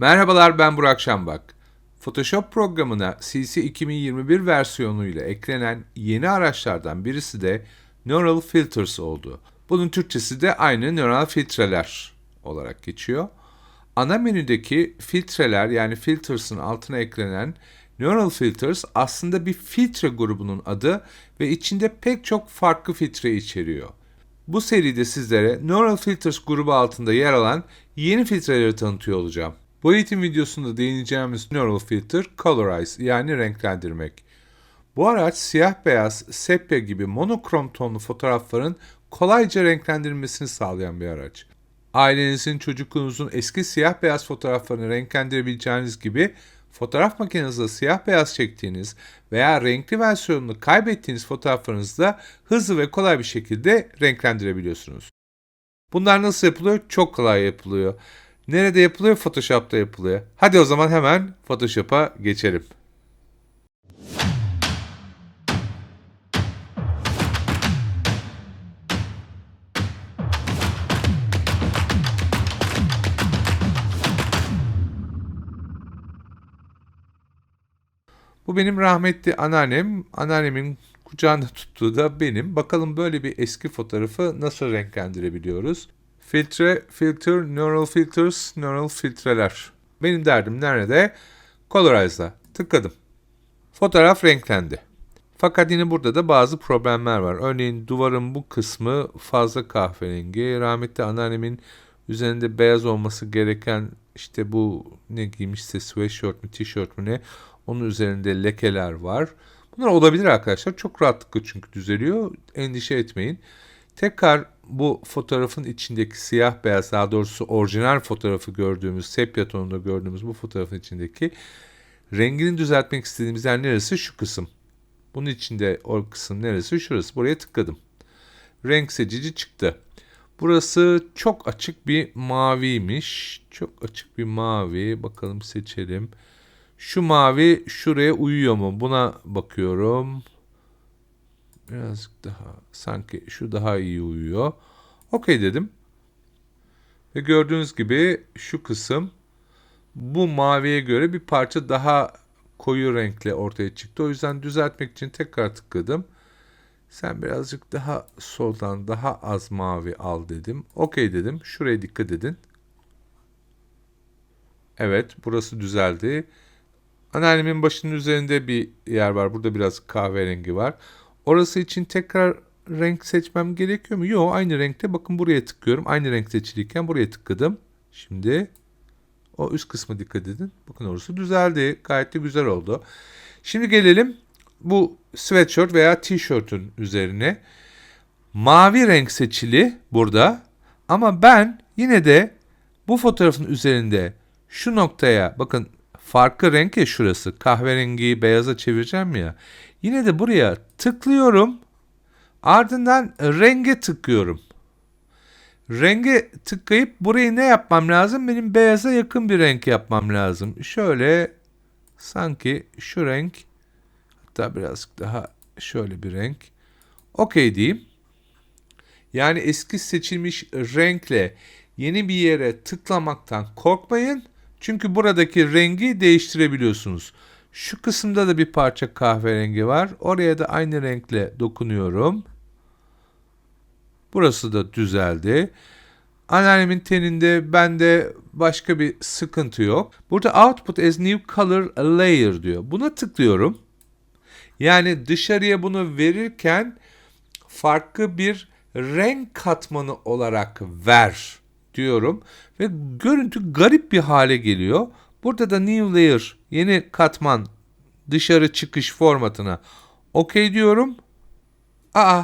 Merhabalar ben Burak Şambak. Photoshop programına CC 2021 versiyonuyla eklenen yeni araçlardan birisi de Neural Filters oldu. Bunun Türkçesi de aynı neural filtreler olarak geçiyor. Ana menüdeki filtreler yani filters'ın altına eklenen Neural Filters aslında bir filtre grubunun adı ve içinde pek çok farklı filtre içeriyor. Bu seride sizlere Neural Filters grubu altında yer alan yeni filtreleri tanıtıyor olacağım. Bu eğitim videosunda değineceğimiz Neural Filter Colorize yani renklendirmek. Bu araç siyah beyaz, sepya gibi monokrom tonlu fotoğrafların kolayca renklendirilmesini sağlayan bir araç. Ailenizin, çocukluğunuzun eski siyah beyaz fotoğraflarını renklendirebileceğiniz gibi fotoğraf makinenizde siyah beyaz çektiğiniz veya renkli versiyonunu kaybettiğiniz fotoğraflarınızı da hızlı ve kolay bir şekilde renklendirebiliyorsunuz. Bunlar nasıl yapılıyor? Çok kolay yapılıyor. Nerede yapılıyor? Photoshop'ta yapılıyor. Hadi o zaman hemen Photoshop'a geçelim. Bu benim rahmetli anneannem. Anneannemin kucağında tuttuğu da benim. Bakalım böyle bir eski fotoğrafı nasıl renklendirebiliyoruz? Filtre, filter, neural filters, neural filtreler. Benim derdim nerede? Colorize'da. Tıkladım. Fotoğraf renklendi. Fakat yine burada da bazı problemler var. Örneğin duvarın bu kısmı fazla kahverengi. Rahmetli anneannemin üzerinde beyaz olması gereken işte bu ne giymişse sweatshirt mi tişört mü ne onun üzerinde lekeler var. Bunlar olabilir arkadaşlar. Çok rahatlıkla çünkü düzeliyor. Endişe etmeyin. Tekrar bu fotoğrafın içindeki siyah beyaz daha doğrusu orijinal fotoğrafı gördüğümüz sepya tonunda gördüğümüz bu fotoğrafın içindeki rengini düzeltmek istediğimiz yer neresi? Şu kısım. Bunun içinde o kısım neresi? Şurası. Buraya tıkladım. Renk seçici çıktı. Burası çok açık bir maviymiş. Çok açık bir mavi. Bakalım seçelim. Şu mavi şuraya uyuyor mu? Buna bakıyorum. Birazcık daha sanki şu daha iyi uyuyor. Okey dedim. Ve gördüğünüz gibi şu kısım bu maviye göre bir parça daha koyu renkle ortaya çıktı. O yüzden düzeltmek için tekrar tıkladım. Sen birazcık daha soldan daha az mavi al dedim. Okey dedim. Şuraya dikkat edin. Evet burası düzeldi. Anneannemin başının üzerinde bir yer var. Burada biraz kahverengi var. Orası için tekrar renk seçmem gerekiyor mu? Yok aynı renkte. Bakın buraya tıklıyorum. Aynı renk seçiliyken buraya tıkladım. Şimdi o üst kısmı dikkat edin. Bakın orası düzeldi. Gayet de güzel oldu. Şimdi gelelim bu sweatshirt veya tişörtün üzerine. Mavi renk seçili burada. Ama ben yine de bu fotoğrafın üzerinde şu noktaya bakın farklı renk ya şurası. Kahverengiyi beyaza çevireceğim ya. Yine de buraya tıklıyorum. Ardından renge tıklıyorum. Renge tıklayıp burayı ne yapmam lazım? Benim beyaza yakın bir renk yapmam lazım. Şöyle sanki şu renk hatta birazcık daha şöyle bir renk. Okey diyeyim. Yani eski seçilmiş renkle yeni bir yere tıklamaktan korkmayın. Çünkü buradaki rengi değiştirebiliyorsunuz. Şu kısımda da bir parça kahverengi var. Oraya da aynı renkle dokunuyorum. Burası da düzeldi. Anneannemin teninde bende başka bir sıkıntı yok. Burada output as new color layer diyor. Buna tıklıyorum. Yani dışarıya bunu verirken farklı bir renk katmanı olarak ver diyorum ve görüntü garip bir hale geliyor. Burada da new layer yeni katman dışarı çıkış formatına okey diyorum. Aa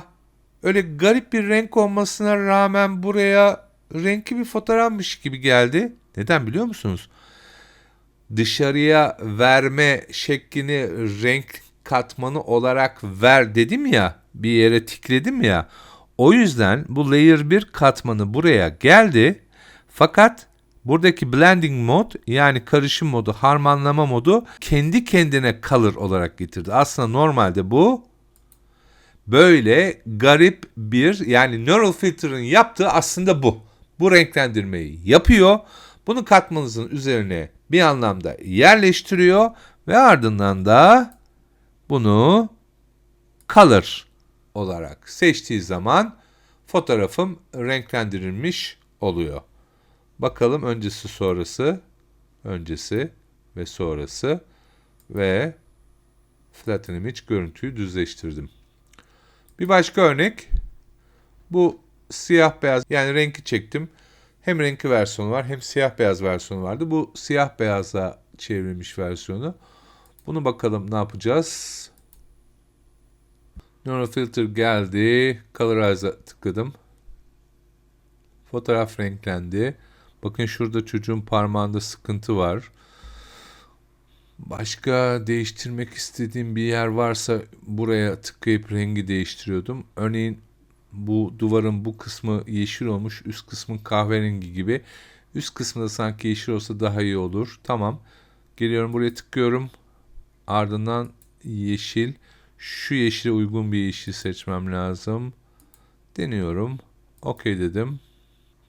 öyle garip bir renk olmasına rağmen buraya renkli bir fotoğrafmış gibi geldi. Neden biliyor musunuz? Dışarıya verme şeklini renk katmanı olarak ver dedim ya bir yere tikledim ya. O yüzden bu layer 1 katmanı buraya geldi. Fakat buradaki blending mod yani karışım modu, harmanlama modu kendi kendine color olarak getirdi. Aslında normalde bu böyle garip bir yani neural filter'ın yaptığı aslında bu. Bu renklendirmeyi yapıyor. Bunu katmanızın üzerine bir anlamda yerleştiriyor ve ardından da bunu color olarak seçtiği zaman fotoğrafım renklendirilmiş oluyor. Bakalım öncesi sonrası, öncesi ve sonrası ve flatten image görüntüyü düzleştirdim. Bir başka örnek bu siyah beyaz yani renki çektim. Hem renkli versiyonu var hem siyah beyaz versiyonu vardı. Bu siyah beyaza çevrilmiş versiyonu. Bunu bakalım ne yapacağız. Neural Filter geldi. Colorize'a tıkladım. Fotoğraf renklendi. Bakın şurada çocuğun parmağında sıkıntı var. Başka değiştirmek istediğim bir yer varsa buraya tıklayıp rengi değiştiriyordum. Örneğin bu duvarın bu kısmı yeşil olmuş, üst kısmın kahverengi gibi. Üst kısmında sanki yeşil olsa daha iyi olur. Tamam. Geliyorum buraya tıklıyorum. Ardından yeşil. Şu yeşile uygun bir yeşil seçmem lazım. Deniyorum. OK dedim.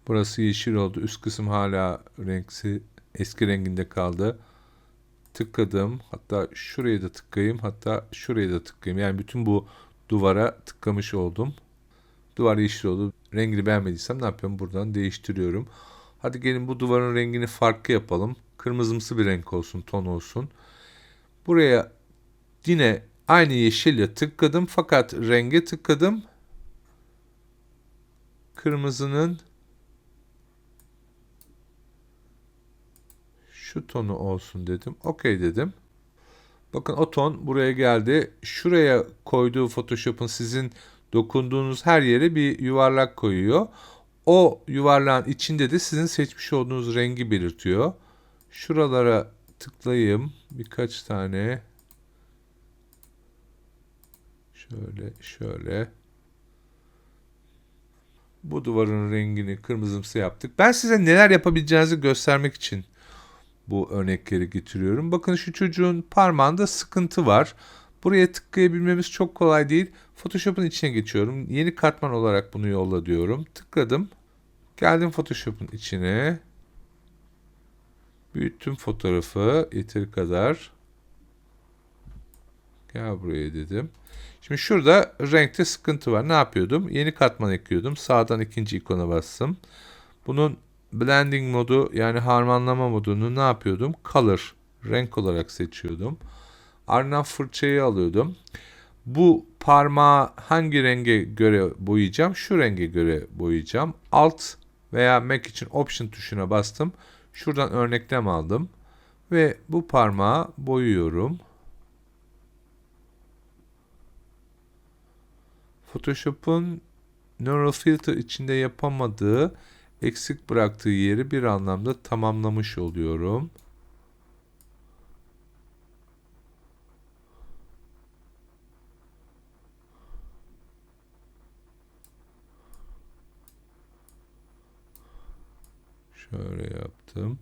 Burası yeşil oldu. Üst kısım hala renksi eski renginde kaldı. Tıkladım. Hatta şuraya da tıklayayım. Hatta şuraya da tıklayayım. Yani bütün bu duvara tıklamış oldum. Duvar yeşil oldu. Rengini beğenmediysem ne yapıyorum? Buradan değiştiriyorum. Hadi gelin bu duvarın rengini farklı yapalım. Kırmızımsı bir renk olsun, ton olsun. Buraya yine aynı yeşille tıkladım fakat renge tıkladım. Kırmızının şu tonu olsun dedim. Okey dedim. Bakın o ton buraya geldi. Şuraya koyduğu Photoshop'un sizin dokunduğunuz her yere bir yuvarlak koyuyor. O yuvarlağın içinde de sizin seçmiş olduğunuz rengi belirtiyor. Şuralara tıklayayım. Birkaç tane. Şöyle, şöyle. Bu duvarın rengini kırmızımsı yaptık. Ben size neler yapabileceğinizi göstermek için bu örnekleri getiriyorum. Bakın şu çocuğun parmağında sıkıntı var. Buraya tıklayabilmemiz çok kolay değil. Photoshop'un içine geçiyorum. Yeni katman olarak bunu yolla diyorum. Tıkladım. Geldim Photoshop'un içine. Büyüttüm fotoğrafı yeteri kadar. Gel buraya dedim. Şimdi şurada renkte sıkıntı var. Ne yapıyordum? Yeni katman ekliyordum. Sağdan ikinci ikona bastım. Bunun blending modu yani harmanlama modunu ne yapıyordum? Color renk olarak seçiyordum. Ardından fırçayı alıyordum. Bu parmağı hangi renge göre boyayacağım? Şu renge göre boyayacağım. Alt veya Mac için Option tuşuna bastım. Şuradan örneklem aldım. Ve bu parmağı boyuyorum. Photoshop'un Neural Filter içinde yapamadığı, eksik bıraktığı yeri bir anlamda tamamlamış oluyorum. Şöyle yaptım.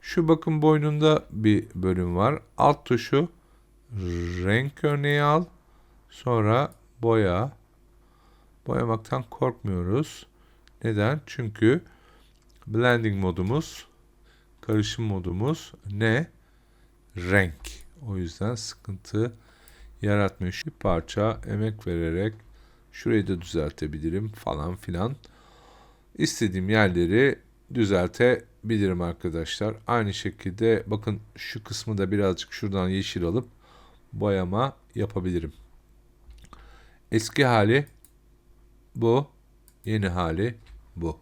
Şu bakın boynunda bir bölüm var. Alt tuşu renk örneği al. Sonra boya. Boyamaktan korkmuyoruz. Neden? Çünkü blending modumuz, karışım modumuz ne? Renk. O yüzden sıkıntı yaratmıyor. Bir parça emek vererek şurayı da düzeltebilirim falan filan. İstediğim yerleri düzeltebilirim arkadaşlar. Aynı şekilde bakın şu kısmı da birazcık şuradan yeşil alıp boyama yapabilirim. Eski hali bu. Yeni hali bu.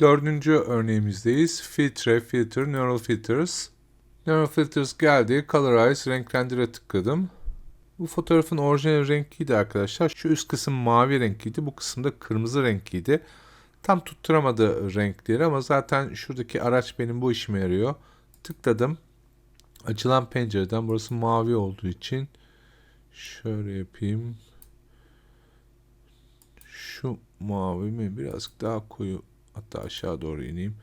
Dördüncü örneğimizdeyiz. Filtre, filter, neural filters. Neural filters geldi. Colorize, renklendire tıkladım. Bu fotoğrafın orijinal renkiydi arkadaşlar. Şu üst kısım mavi renkiydi. Bu kısımda kırmızı renkiydi. Tam tutturamadı renkleri ama zaten şuradaki araç benim bu işime yarıyor. Tıkladım. Açılan pencereden burası mavi olduğu için şöyle yapayım. Şu mavi mi? Birazcık daha koyu. Hatta aşağı doğru ineyim.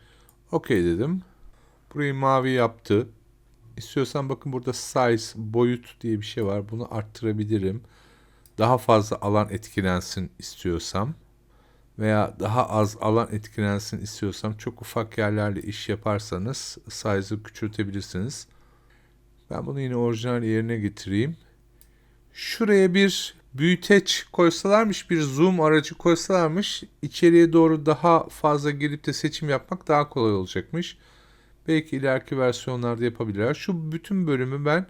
Okey dedim. Burayı mavi yaptı. İstiyorsan bakın burada size, boyut diye bir şey var. Bunu arttırabilirim. Daha fazla alan etkilensin istiyorsam. veya daha az alan etkilensin istiyorsam çok ufak yerlerle iş yaparsanız size'ı küçültebilirsiniz. Ben bunu yine orijinal yerine getireyim. Şuraya bir büyüteç koysalarmış, bir zoom aracı koysalarmış içeriye doğru daha fazla girip de seçim yapmak daha kolay olacakmış. Belki ileriki versiyonlarda yapabilirler. Şu bütün bölümü ben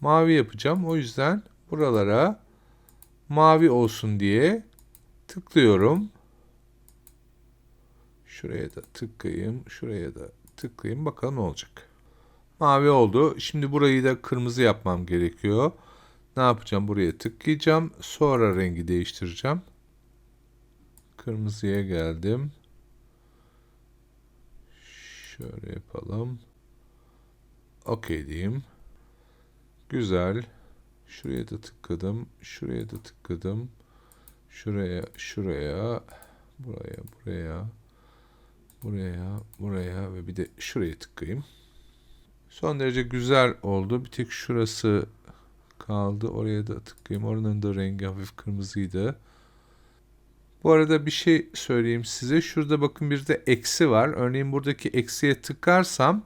mavi yapacağım. O yüzden buralara mavi olsun diye tıklıyorum. Şuraya da tıklayayım. Şuraya da tıklayayım. Bakalım ne olacak. Mavi oldu. Şimdi burayı da kırmızı yapmam gerekiyor. Ne yapacağım? Buraya tıklayacağım. Sonra rengi değiştireceğim. Kırmızıya geldim. Şöyle yapalım. OK diyeyim. Güzel. Şuraya da tıkladım. Şuraya da tıkladım. Şuraya, şuraya, buraya, buraya, buraya, buraya ve bir de şuraya tıklayayım. Son derece güzel oldu. Bir tek şurası kaldı. Oraya da tıklayayım. Oranın da rengi hafif kırmızıydı. Bu arada bir şey söyleyeyim size. Şurada bakın bir de eksi var. Örneğin buradaki eksiye tıklarsam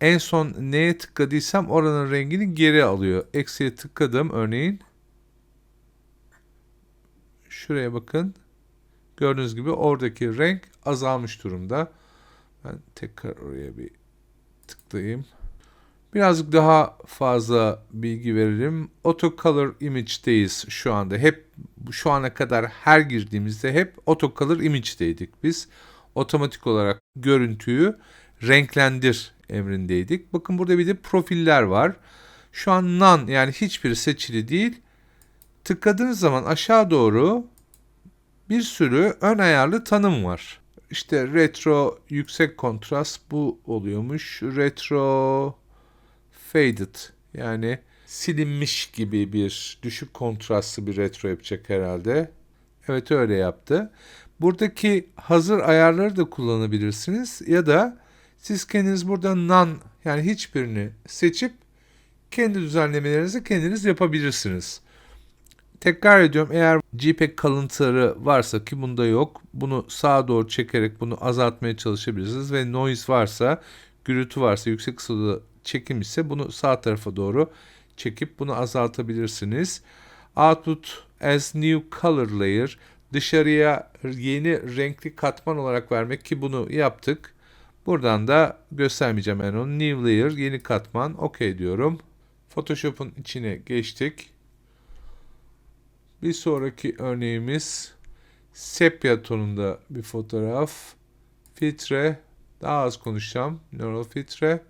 en son neye tıkladıysam oranın rengini geri alıyor. Eksiye tıkladım örneğin. Şuraya bakın. Gördüğünüz gibi oradaki renk azalmış durumda. Ben tekrar oraya bir tıklayayım. Birazcık daha fazla bilgi verelim. Auto Color Image'deyiz şu anda. Hep şu ana kadar her girdiğimizde hep Auto Color Image'deydik biz. Otomatik olarak görüntüyü renklendir emrindeydik. Bakın burada bir de profiller var. Şu an none yani hiçbir seçili değil. Tıkladığınız zaman aşağı doğru bir sürü ön ayarlı tanım var. İşte retro yüksek kontrast bu oluyormuş. Retro faded yani silinmiş gibi bir düşük kontrastlı bir retro yapacak herhalde. Evet öyle yaptı. Buradaki hazır ayarları da kullanabilirsiniz ya da siz kendiniz burada none yani hiçbirini seçip kendi düzenlemelerinizi kendiniz yapabilirsiniz. Tekrar ediyorum eğer JPEG kalıntıları varsa ki bunda yok bunu sağa doğru çekerek bunu azaltmaya çalışabilirsiniz ve noise varsa gürültü varsa yüksek ısıda çekim ise bunu sağ tarafa doğru çekip bunu azaltabilirsiniz. Output as new color layer dışarıya yeni renkli katman olarak vermek ki bunu yaptık. Buradan da göstermeyeceğim en onu. New layer yeni katman OK diyorum. Photoshop'un içine geçtik. Bir sonraki örneğimiz sepya tonunda bir fotoğraf. Filtre daha az konuşacağım. Neural filtre.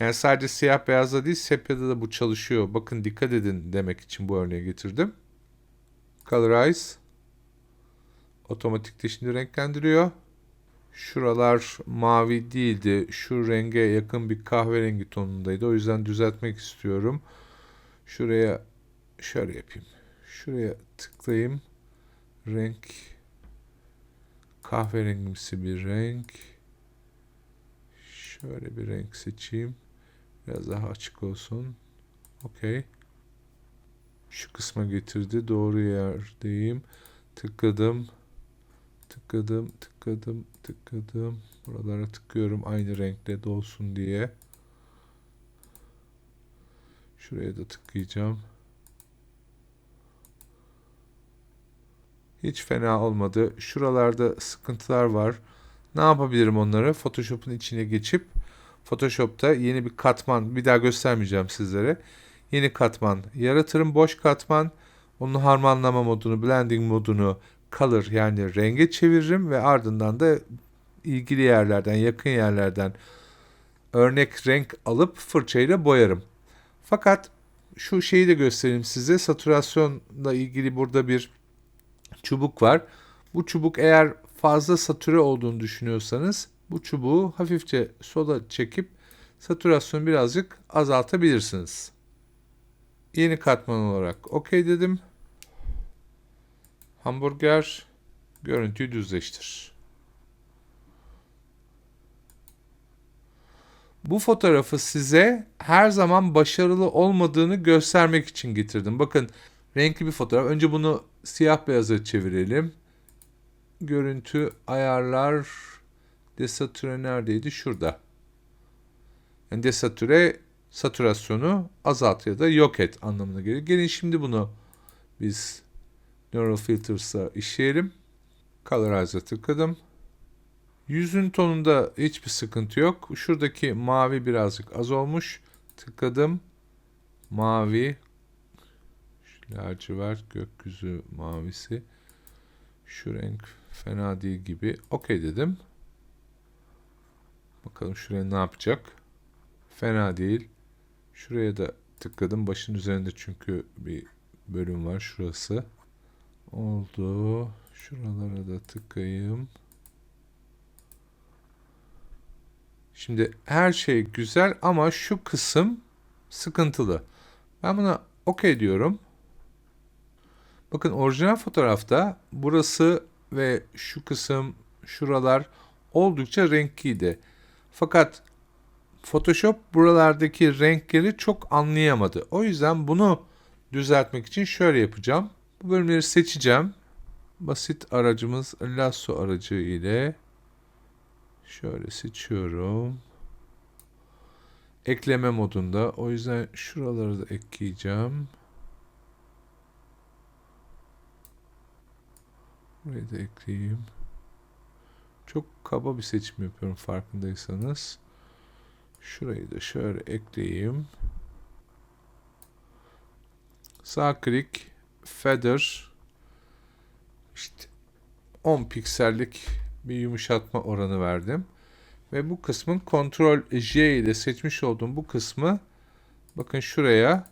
Yani sadece siyah beyazda değil sepyada da bu çalışıyor. Bakın dikkat edin demek için bu örneği getirdim. Colorize. Otomatikte şimdi renklendiriyor. Şuralar mavi değildi. Şu renge yakın bir kahverengi tonundaydı. O yüzden düzeltmek istiyorum. Şuraya şöyle yapayım. Şuraya tıklayayım. Renk kahverengimsi bir renk. Şöyle bir renk seçeyim. Biraz daha açık olsun. Okey. Şu kısma getirdi. Doğru yerdeyim. Tıkladım. Tıkladım, tıkladım, tıkladım. Buralara tıkıyorum aynı renkle dolsun diye. Şuraya da tıklayacağım. Hiç fena olmadı. Şuralarda sıkıntılar var. Ne yapabilirim onları? Photoshop'un içine geçip Photoshop'ta yeni bir katman bir daha göstermeyeceğim sizlere. Yeni katman yaratırım. Boş katman. Onun harmanlama modunu, blending modunu, color yani renge çeviririm ve ardından da ilgili yerlerden, yakın yerlerden örnek renk alıp fırçayla boyarım. Fakat şu şeyi de göstereyim size. Satürasyonla ilgili burada bir çubuk var. Bu çubuk eğer fazla satüre olduğunu düşünüyorsanız bu çubuğu hafifçe sola çekip satürasyonu birazcık azaltabilirsiniz. Yeni katman olarak OK dedim. Hamburger görüntüyü düzleştir. Bu fotoğrafı size her zaman başarılı olmadığını göstermek için getirdim. Bakın renkli bir fotoğraf. Önce bunu siyah beyaza çevirelim. görüntü ayarlar desatüre neredeydi? Şurada. Yani desatüre satürasyonu azalt ya da yok et anlamına geliyor. Gelin şimdi bunu biz Neural Filters'a işleyelim. Colorize'a tıkladım. Yüzün tonunda hiçbir sıkıntı yok. Şuradaki mavi birazcık az olmuş. Tıkladım. Mavi. Şu lacivert gökyüzü mavisi. Şu renk fena değil gibi. Okey dedim. Bakalım şuraya ne yapacak. Fena değil. Şuraya da tıkladım. Başın üzerinde çünkü bir bölüm var. Şurası. Oldu. Şuralara da tıkayım. Şimdi her şey güzel ama şu kısım sıkıntılı. Ben buna okey diyorum. Bakın orijinal fotoğrafta burası ve şu kısım, şuralar oldukça renkliydi. Fakat Photoshop buralardaki renkleri çok anlayamadı. O yüzden bunu düzeltmek için şöyle yapacağım. Bu bölümleri seçeceğim. Basit aracımız lasso aracı ile şöyle seçiyorum. Ekleme modunda. O yüzden şuraları da ekleyeceğim. Burayı da ekleyeyim. Çok kaba bir seçim yapıyorum farkındaysanız. Şurayı da şöyle ekleyeyim. Sağ klik, feather, işte 10 piksellik bir yumuşatma oranı verdim. Ve bu kısmın Ctrl J ile seçmiş olduğum bu kısmı bakın şuraya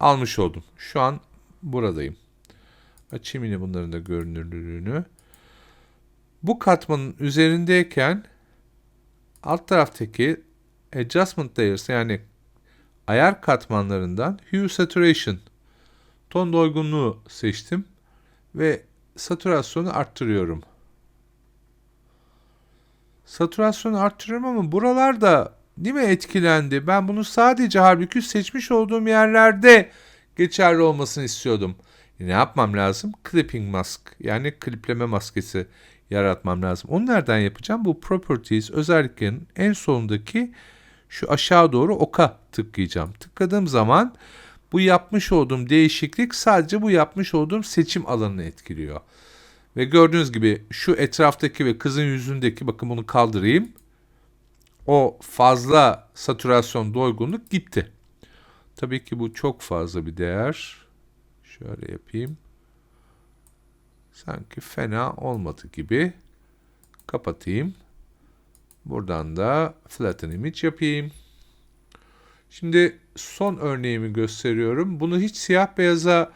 almış oldum. Şu an buradayım. Açayım yine bunların da görünürlüğünü. Bu katmanın üzerindeyken alt taraftaki Adjustment Layers yani ayar katmanlarından Hue Saturation ton doygunluğu seçtim ve satürasyonu arttırıyorum. Satürasyonu arttırıyorum ama buralarda değil mi etkilendi? Ben bunu sadece halbuki seçmiş olduğum yerlerde geçerli olmasını istiyordum. Ne yapmam lazım? Clipping mask yani klipleme maskesi yaratmam lazım. Onu nereden yapacağım? Bu properties özelliklerin en sonundaki şu aşağı doğru oka tıklayacağım. Tıkladığım zaman bu yapmış olduğum değişiklik sadece bu yapmış olduğum seçim alanını etkiliyor. Ve gördüğünüz gibi şu etraftaki ve kızın yüzündeki bakın bunu kaldırayım. O fazla satürasyon doygunluk gitti. Tabii ki bu çok fazla bir değer. Şöyle yapayım. Sanki fena olmadı gibi. Kapatayım. Buradan da flatten image yapayım. Şimdi son örneğimi gösteriyorum. Bunu hiç siyah beyaza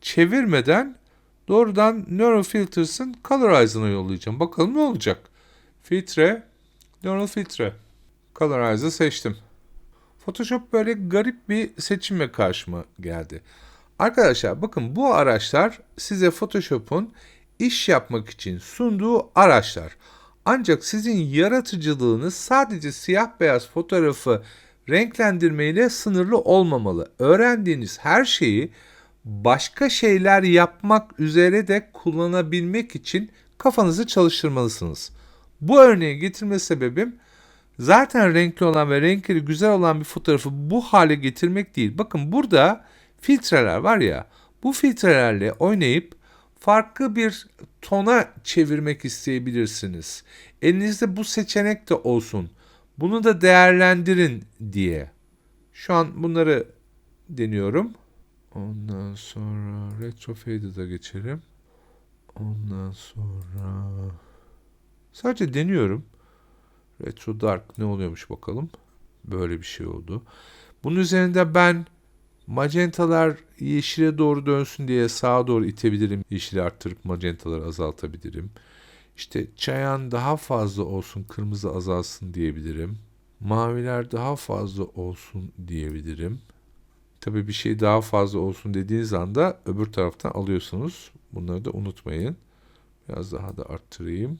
çevirmeden doğrudan Neural Filters'ın Colorize'ına yollayacağım. Bakalım ne olacak. Filtre, Neural Filtre. Colorize'ı seçtim. Photoshop böyle garip bir seçimle karşıma geldi. Arkadaşlar bakın bu araçlar size Photoshop'un iş yapmak için sunduğu araçlar. Ancak sizin yaratıcılığınız sadece siyah beyaz fotoğrafı renklendirmeyle sınırlı olmamalı. Öğrendiğiniz her şeyi başka şeyler yapmak üzere de kullanabilmek için kafanızı çalıştırmalısınız. Bu örneği getirme sebebim zaten renkli olan ve renkleri güzel olan bir fotoğrafı bu hale getirmek değil. Bakın burada filtreler var ya bu filtrelerle oynayıp farklı bir tona çevirmek isteyebilirsiniz. Elinizde bu seçenek de olsun. Bunu da değerlendirin diye. Şu an bunları deniyorum. Ondan sonra Retro Fade'a geçelim. Ondan sonra sadece deniyorum. Retro Dark ne oluyormuş bakalım. Böyle bir şey oldu. Bunun üzerinde ben Magentalar yeşile doğru dönsün diye sağa doğru itebilirim. Yeşili arttırıp magentaları azaltabilirim. İşte çayan daha fazla olsun, kırmızı azalsın diyebilirim. Maviler daha fazla olsun diyebilirim. Tabii bir şey daha fazla olsun dediğiniz anda öbür taraftan alıyorsunuz. Bunları da unutmayın. Biraz daha da arttırayım.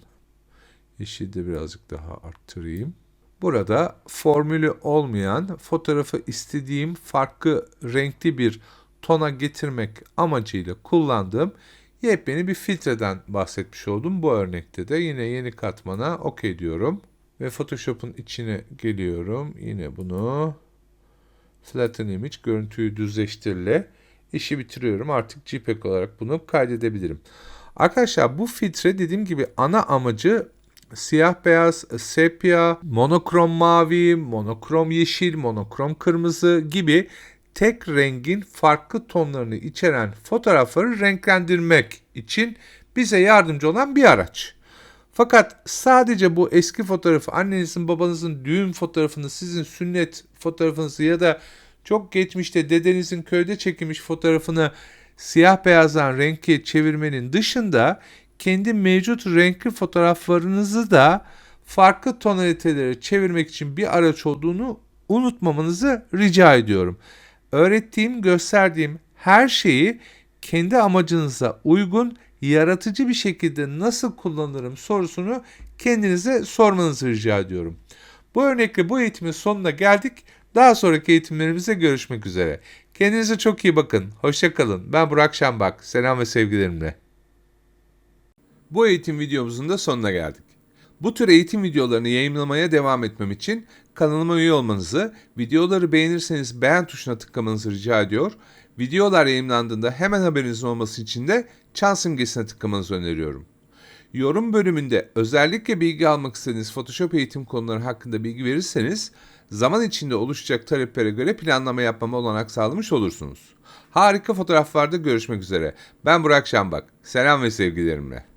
Yeşil de birazcık daha arttırayım. Burada formülü olmayan fotoğrafı istediğim farklı renkli bir tona getirmek amacıyla kullandığım yepyeni bir filtreden bahsetmiş oldum. Bu örnekte de yine yeni katmana OK diyorum. Ve Photoshop'un içine geliyorum. Yine bunu Flatten Image görüntüyü düzleştirle işi bitiriyorum. Artık JPEG olarak bunu kaydedebilirim. Arkadaşlar bu filtre dediğim gibi ana amacı siyah beyaz, sepya, monokrom mavi, monokrom yeşil, monokrom kırmızı gibi tek rengin farklı tonlarını içeren fotoğrafları renklendirmek için bize yardımcı olan bir araç. Fakat sadece bu eski fotoğrafı, annenizin babanızın düğün fotoğrafını, sizin sünnet fotoğrafınızı ya da çok geçmişte dedenizin köyde çekilmiş fotoğrafını siyah beyazdan renkli çevirmenin dışında kendi mevcut renkli fotoğraflarınızı da farklı tonalitelere çevirmek için bir araç olduğunu unutmamanızı rica ediyorum. Öğrettiğim, gösterdiğim her şeyi kendi amacınıza uygun, yaratıcı bir şekilde nasıl kullanırım sorusunu kendinize sormanızı rica ediyorum. Bu örnekle bu eğitimin sonuna geldik. Daha sonraki eğitimlerimizde görüşmek üzere. Kendinize çok iyi bakın. Hoşçakalın. Ben Burak Şambak. Selam ve sevgilerimle. Bu eğitim videomuzun da sonuna geldik. Bu tür eğitim videolarını yayınlamaya devam etmem için kanalıma üye olmanızı, videoları beğenirseniz beğen tuşuna tıklamanızı rica ediyor. Videolar yayınlandığında hemen haberinizin olması için de çan simgesine tıklamanızı öneriyorum. Yorum bölümünde özellikle bilgi almak istediğiniz Photoshop eğitim konuları hakkında bilgi verirseniz zaman içinde oluşacak taleplere göre planlama yapmama olanak sağlamış olursunuz. Harika fotoğraflarda görüşmek üzere. Ben Burak Şambak. Selam ve sevgilerimle.